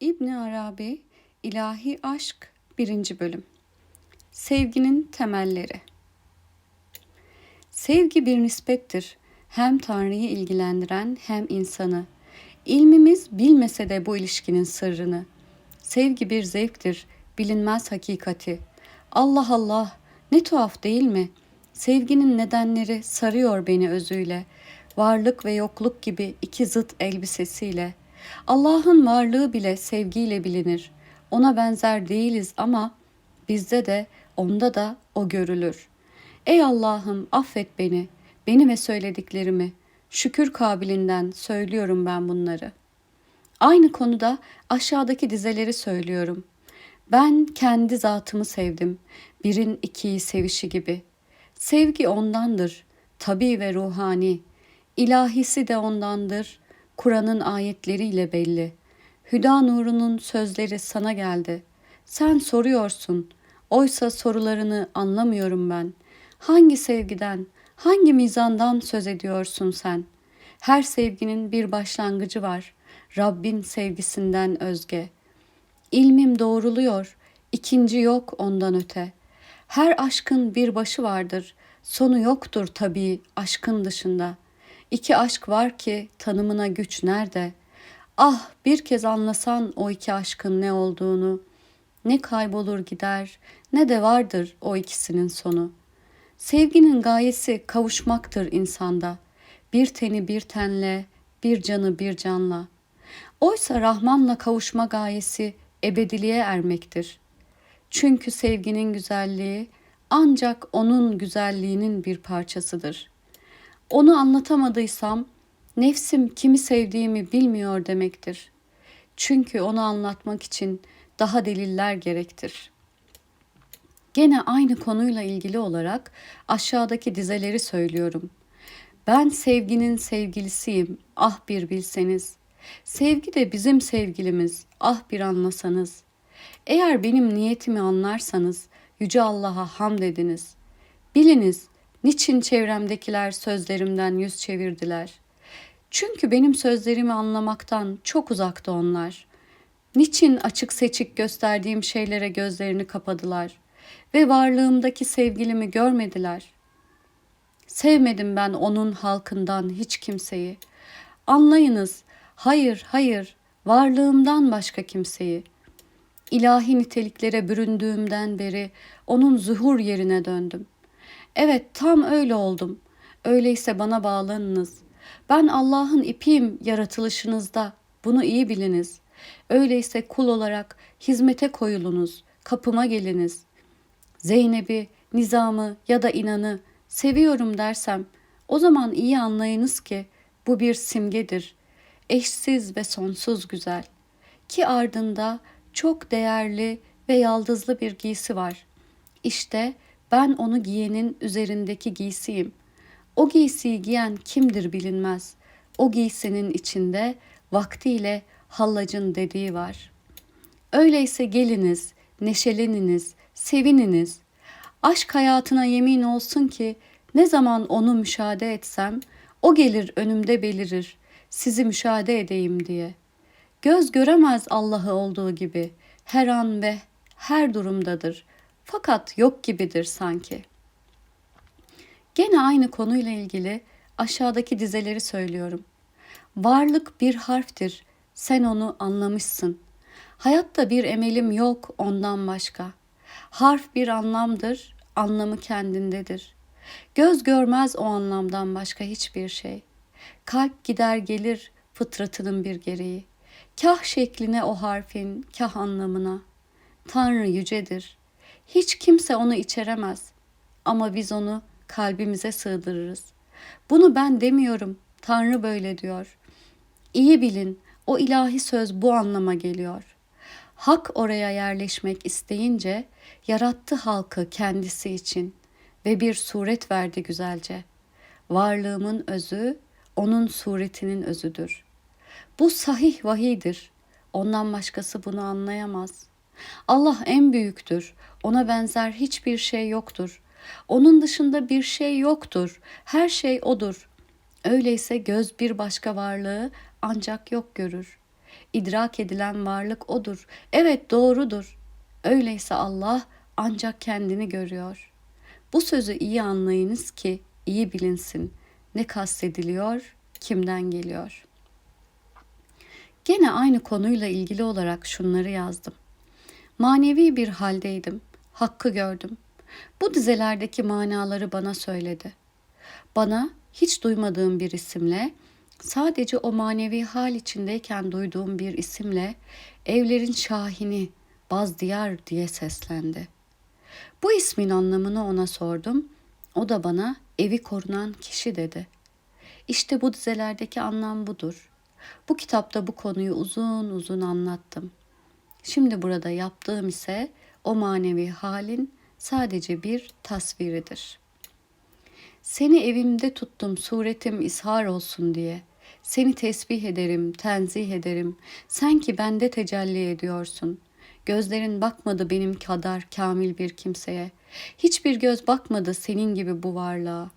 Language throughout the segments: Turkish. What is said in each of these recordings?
İbni Arabi İlahi Aşk 1. Bölüm Sevginin Temelleri Sevgi bir nispettir. Hem Tanrı'yı ilgilendiren hem insanı. İlmimiz bilmese de bu ilişkinin sırrını. Sevgi bir zevktir, bilinmez hakikati. Allah Allah, ne tuhaf değil mi? Sevginin nedenleri sarıyor beni özüyle. Varlık ve yokluk gibi iki zıt elbisesiyle.'' Allah'ın varlığı bile sevgiyle bilinir. Ona benzer değiliz ama bizde de onda da o görülür. Ey Allah'ım affet beni, beni ve söylediklerimi. Şükür kabilinden söylüyorum ben bunları. Aynı konuda aşağıdaki dizeleri söylüyorum. Ben kendi zatımı sevdim. Birin ikiyi sevişi gibi. Sevgi ondandır. Tabi ve ruhani. İlahisi de ondandır. Kur'an'ın ayetleriyle belli. Hüda nurunun sözleri sana geldi. Sen soruyorsun. Oysa sorularını anlamıyorum ben. Hangi sevgiden, hangi mizandan söz ediyorsun sen? Her sevginin bir başlangıcı var. Rabbin sevgisinden özge. İlmim doğruluyor, ikinci yok ondan öte. Her aşkın bir başı vardır, sonu yoktur tabii aşkın dışında.'' İki aşk var ki tanımına güç nerede? Ah bir kez anlasan o iki aşkın ne olduğunu. Ne kaybolur gider ne de vardır o ikisinin sonu. Sevginin gayesi kavuşmaktır insanda. Bir teni bir tenle, bir canı bir canla. Oysa Rahman'la kavuşma gayesi ebediliğe ermektir. Çünkü sevginin güzelliği ancak onun güzelliğinin bir parçasıdır.'' Onu anlatamadıysam nefsim kimi sevdiğimi bilmiyor demektir. Çünkü onu anlatmak için daha deliller gerektir. Gene aynı konuyla ilgili olarak aşağıdaki dizeleri söylüyorum. Ben sevginin sevgilisiyim, ah bir bilseniz. Sevgi de bizim sevgilimiz, ah bir anlasanız. Eğer benim niyetimi anlarsanız, Yüce Allah'a hamd ediniz. Biliniz, Niçin çevremdekiler sözlerimden yüz çevirdiler? Çünkü benim sözlerimi anlamaktan çok uzakta onlar. Niçin açık seçik gösterdiğim şeylere gözlerini kapadılar ve varlığımdaki sevgilimi görmediler? Sevmedim ben onun halkından hiç kimseyi. Anlayınız, hayır, hayır, varlığımdan başka kimseyi. İlahi niteliklere büründüğümden beri onun zuhur yerine döndüm.'' Evet tam öyle oldum. Öyleyse bana bağlanınız. Ben Allah'ın ipiyim yaratılışınızda. Bunu iyi biliniz. Öyleyse kul olarak hizmete koyulunuz. Kapıma geliniz. Zeynep'i, nizamı ya da inanı seviyorum dersem o zaman iyi anlayınız ki bu bir simgedir. Eşsiz ve sonsuz güzel. Ki ardında çok değerli ve yaldızlı bir giysi var. İşte ben onu giyenin üzerindeki giysiyim. O giysiyi giyen kimdir bilinmez. O giysinin içinde vaktiyle hallacın dediği var. Öyleyse geliniz, neşeleniniz, sevininiz. Aşk hayatına yemin olsun ki ne zaman onu müşahede etsem o gelir önümde belirir sizi müşahede edeyim diye. Göz göremez Allah'ı olduğu gibi her an ve her durumdadır. Fakat yok gibidir sanki. Gene aynı konuyla ilgili aşağıdaki dizeleri söylüyorum. Varlık bir harftir. Sen onu anlamışsın. Hayatta bir emelim yok ondan başka. Harf bir anlamdır, anlamı kendindedir. Göz görmez o anlamdan başka hiçbir şey. Kalp gider gelir fıtratının bir gereği. Kah şekline o harfin, kah anlamına. Tanrı yücedir. Hiç kimse onu içeremez ama biz onu kalbimize sığdırırız. Bunu ben demiyorum. Tanrı böyle diyor. İyi bilin o ilahi söz bu anlama geliyor. Hak oraya yerleşmek isteyince yarattı halkı kendisi için ve bir suret verdi güzelce. Varlığımın özü onun suretinin özüdür. Bu sahih vahidir. Ondan başkası bunu anlayamaz.'' Allah en büyüktür. Ona benzer hiçbir şey yoktur. Onun dışında bir şey yoktur. Her şey odur. Öyleyse göz bir başka varlığı ancak yok görür. İdrak edilen varlık odur. Evet doğrudur. Öyleyse Allah ancak kendini görüyor. Bu sözü iyi anlayınız ki iyi bilinsin. Ne kastediliyor, kimden geliyor. Gene aynı konuyla ilgili olarak şunları yazdım. Manevi bir haldeydim. Hakkı gördüm. Bu dizelerdeki manaları bana söyledi. Bana hiç duymadığım bir isimle, sadece o manevi hal içindeyken duyduğum bir isimle evlerin şahini Bazdiyar diye seslendi. Bu ismin anlamını ona sordum. O da bana evi korunan kişi dedi. İşte bu dizelerdeki anlam budur. Bu kitapta bu konuyu uzun uzun anlattım. Şimdi burada yaptığım ise o manevi halin sadece bir tasviridir. Seni evimde tuttum suretim ishar olsun diye. Seni tesbih ederim, tenzih ederim. Sen ki bende tecelli ediyorsun. Gözlerin bakmadı benim kadar kamil bir kimseye. Hiçbir göz bakmadı senin gibi bu varlığa.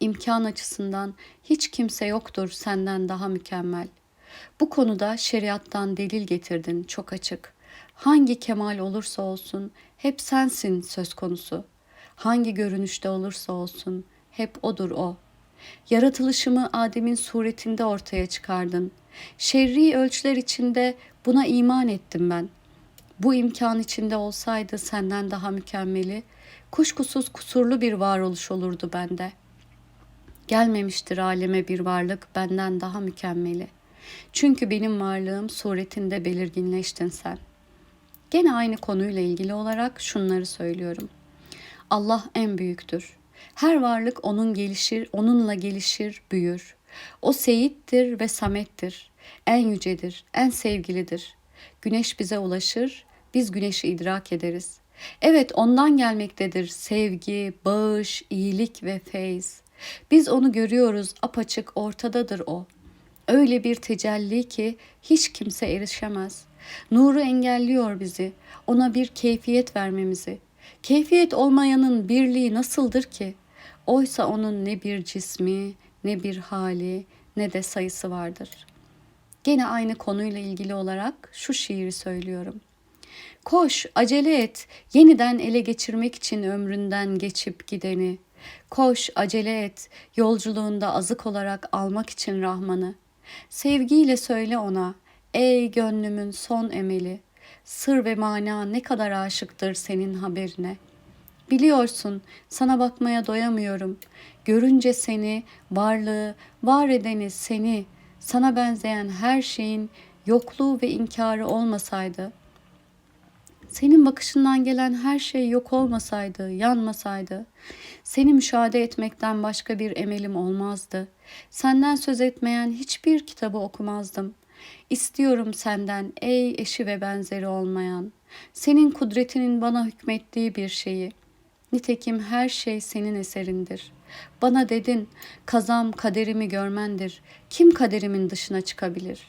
İmkan açısından hiç kimse yoktur senden daha mükemmel. Bu konuda şeriattan delil getirdin çok açık. Hangi kemal olursa olsun hep sensin söz konusu. Hangi görünüşte olursa olsun hep odur o. Yaratılışımı Adem'in suretinde ortaya çıkardın. Şerri ölçüler içinde buna iman ettim ben. Bu imkan içinde olsaydı senden daha mükemmeli, kuşkusuz kusurlu bir varoluş olurdu bende. Gelmemiştir aleme bir varlık benden daha mükemmeli. Çünkü benim varlığım suretinde belirginleştin sen.'' Gene aynı konuyla ilgili olarak şunları söylüyorum. Allah en büyüktür. Her varlık onun gelişir, onunla gelişir, büyür. O seyittir ve samettir. En yücedir, en sevgilidir. Güneş bize ulaşır, biz güneşi idrak ederiz. Evet ondan gelmektedir sevgi, bağış, iyilik ve feyz. Biz onu görüyoruz, apaçık ortadadır o. Öyle bir tecelli ki hiç kimse erişemez.'' Nuru engelliyor bizi, ona bir keyfiyet vermemizi. Keyfiyet olmayanın birliği nasıldır ki? Oysa onun ne bir cismi, ne bir hali, ne de sayısı vardır. Gene aynı konuyla ilgili olarak şu şiiri söylüyorum. Koş, acele et, yeniden ele geçirmek için ömründen geçip gideni. Koş, acele et, yolculuğunda azık olarak almak için Rahman'ı. Sevgiyle söyle ona, Ey gönlümün son emeli, sır ve mana ne kadar aşıktır senin haberine. Biliyorsun sana bakmaya doyamıyorum. Görünce seni, varlığı, var edeni seni, sana benzeyen her şeyin yokluğu ve inkarı olmasaydı, senin bakışından gelen her şey yok olmasaydı, yanmasaydı, seni müşahede etmekten başka bir emelim olmazdı. Senden söz etmeyen hiçbir kitabı okumazdım. İstiyorum senden ey eşi ve benzeri olmayan, senin kudretinin bana hükmettiği bir şeyi. Nitekim her şey senin eserindir. Bana dedin, kazam kaderimi görmendir. Kim kaderimin dışına çıkabilir?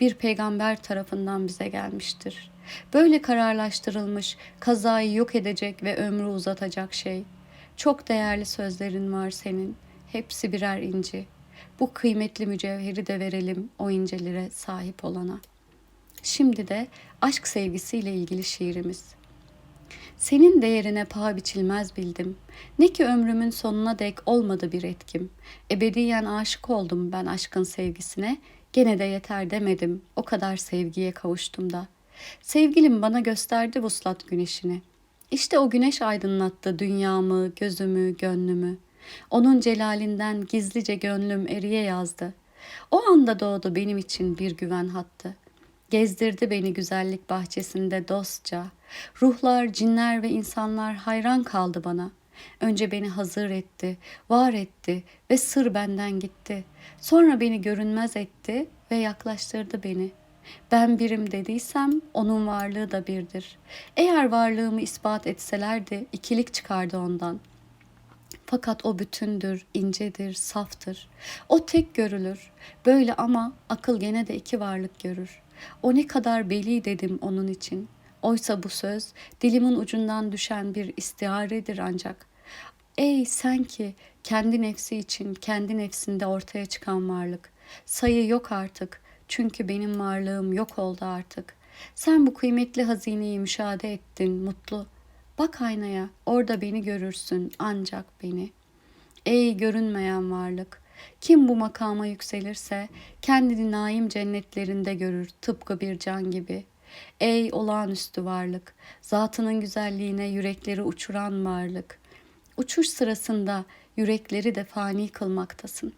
Bir peygamber tarafından bize gelmiştir. Böyle kararlaştırılmış, kazayı yok edecek ve ömrü uzatacak şey. Çok değerli sözlerin var senin. Hepsi birer inci.'' Bu kıymetli mücevheri de verelim o incelere sahip olana. Şimdi de aşk sevgisiyle ilgili şiirimiz. Senin değerine paha biçilmez bildim. Ne ki ömrümün sonuna dek olmadı bir etkim. Ebediyen aşık oldum ben aşkın sevgisine. Gene de yeter demedim. O kadar sevgiye kavuştum da. Sevgilim bana gösterdi vuslat güneşini. İşte o güneş aydınlattı dünyamı, gözümü, gönlümü. Onun celalinden gizlice gönlüm eriye yazdı. O anda doğdu benim için bir güven hattı. Gezdirdi beni güzellik bahçesinde dostça. Ruhlar, cinler ve insanlar hayran kaldı bana. Önce beni hazır etti, var etti ve sır benden gitti. Sonra beni görünmez etti ve yaklaştırdı beni. Ben birim dediysem onun varlığı da birdir. Eğer varlığımı ispat etselerdi ikilik çıkardı ondan.'' Fakat o bütündür, incedir, saftır. O tek görülür. Böyle ama akıl gene de iki varlık görür. O ne kadar beli dedim onun için. Oysa bu söz dilimin ucundan düşen bir istiaredir ancak. Ey sen ki kendi nefsi için kendi nefsinde ortaya çıkan varlık. Sayı yok artık. Çünkü benim varlığım yok oldu artık. Sen bu kıymetli hazineyi müşahede ettin, mutlu. Bak aynaya, orada beni görürsün, ancak beni. Ey görünmeyen varlık, kim bu makama yükselirse kendini naim cennetlerinde görür tıpkı bir can gibi. Ey olağanüstü varlık, zatının güzelliğine yürekleri uçuran varlık. Uçuş sırasında yürekleri de fani kılmaktasın.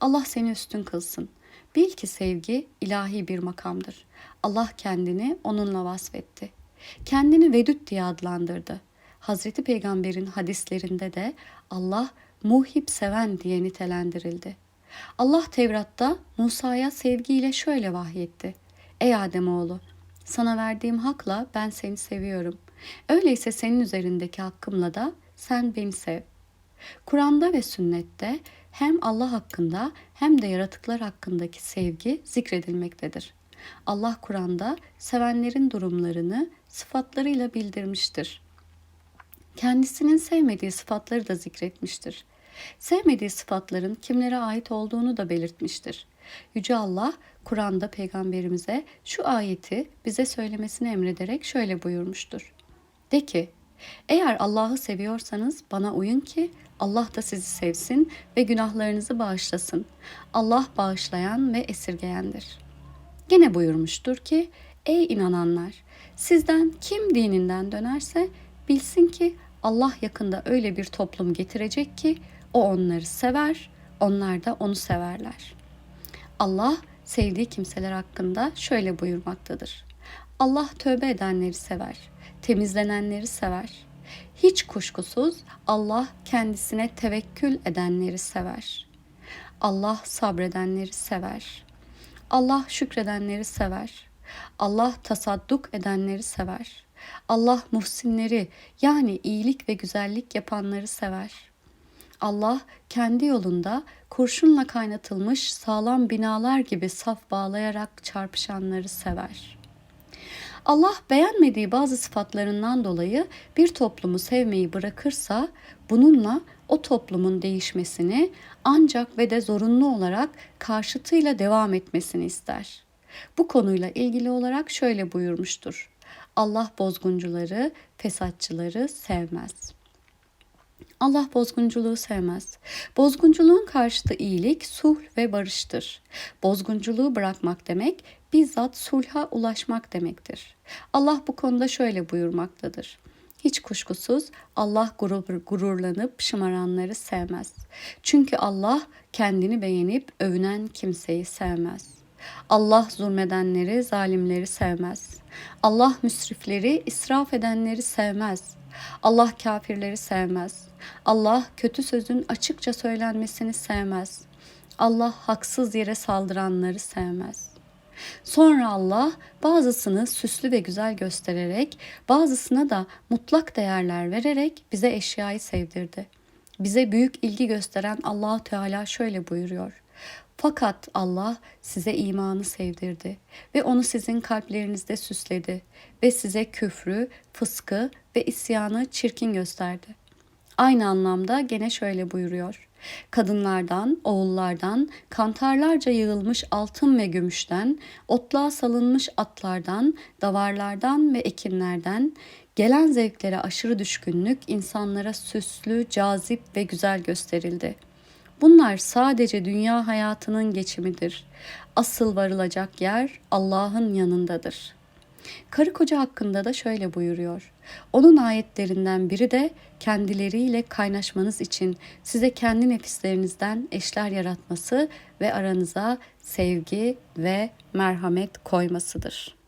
Allah seni üstün kılsın. Bil ki sevgi ilahi bir makamdır. Allah kendini onunla vasfetti. Kendini Vedüt diye adlandırdı. Hazreti Peygamber'in hadislerinde de Allah muhib seven diye nitelendirildi. Allah Tevrat'ta Musa'ya sevgiyle şöyle vahyetti. Ey Ademoğlu, sana verdiğim hakla ben seni seviyorum. Öyleyse senin üzerindeki hakkımla da sen beni sev. Kur'an'da ve sünnette hem Allah hakkında hem de yaratıklar hakkındaki sevgi zikredilmektedir. Allah Kur'an'da sevenlerin durumlarını sıfatlarıyla bildirmiştir. Kendisinin sevmediği sıfatları da zikretmiştir. Sevmediği sıfatların kimlere ait olduğunu da belirtmiştir. Yüce Allah Kur'an'da peygamberimize şu ayeti bize söylemesini emrederek şöyle buyurmuştur. De ki, eğer Allah'ı seviyorsanız bana uyun ki Allah da sizi sevsin ve günahlarınızı bağışlasın. Allah bağışlayan ve esirgeyendir. Gene buyurmuştur ki, ey inananlar, sizden kim dininden dönerse bilsin ki Allah yakında öyle bir toplum getirecek ki o onları sever, onlar da onu severler. Allah sevdiği kimseler hakkında şöyle buyurmaktadır. Allah tövbe edenleri sever, temizlenenleri sever. Hiç kuşkusuz Allah kendisine tevekkül edenleri sever. Allah sabredenleri sever. Allah şükredenleri sever. Allah tasadduk edenleri sever. Allah muhsinleri yani iyilik ve güzellik yapanları sever. Allah kendi yolunda kurşunla kaynatılmış sağlam binalar gibi saf bağlayarak çarpışanları sever. Allah beğenmediği bazı sıfatlarından dolayı bir toplumu sevmeyi bırakırsa bununla o toplumun değişmesini ancak ve de zorunlu olarak karşıtıyla devam etmesini ister. Bu konuyla ilgili olarak şöyle buyurmuştur. Allah bozguncuları, fesatçıları sevmez. Allah bozgunculuğu sevmez. Bozgunculuğun karşıtı iyilik, sulh ve barıştır. Bozgunculuğu bırakmak demek bizzat sulha ulaşmak demektir. Allah bu konuda şöyle buyurmaktadır. Hiç kuşkusuz Allah gurur, gururlanıp şımaranları sevmez. Çünkü Allah kendini beğenip övünen kimseyi sevmez. Allah zulmedenleri, zalimleri sevmez. Allah müsrifleri, israf edenleri sevmez. Allah kafirleri sevmez. Allah kötü sözün açıkça söylenmesini sevmez. Allah haksız yere saldıranları sevmez. Sonra Allah bazısını süslü ve güzel göstererek, bazısına da mutlak değerler vererek bize eşyayı sevdirdi. Bize büyük ilgi gösteren Allah Teala şöyle buyuruyor. Fakat Allah size imanı sevdirdi ve onu sizin kalplerinizde süsledi ve size küfrü, fıskı ve isyanı çirkin gösterdi. Aynı anlamda gene şöyle buyuruyor. Kadınlardan, oğullardan, kantarlarca yığılmış altın ve gümüşten, otluğa salınmış atlardan, davarlardan ve ekinlerden, gelen zevklere aşırı düşkünlük insanlara süslü, cazip ve güzel gösterildi.'' Bunlar sadece dünya hayatının geçimidir. Asıl varılacak yer Allah'ın yanındadır. Karı koca hakkında da şöyle buyuruyor. Onun ayetlerinden biri de kendileriyle kaynaşmanız için size kendi nefislerinizden eşler yaratması ve aranıza sevgi ve merhamet koymasıdır.''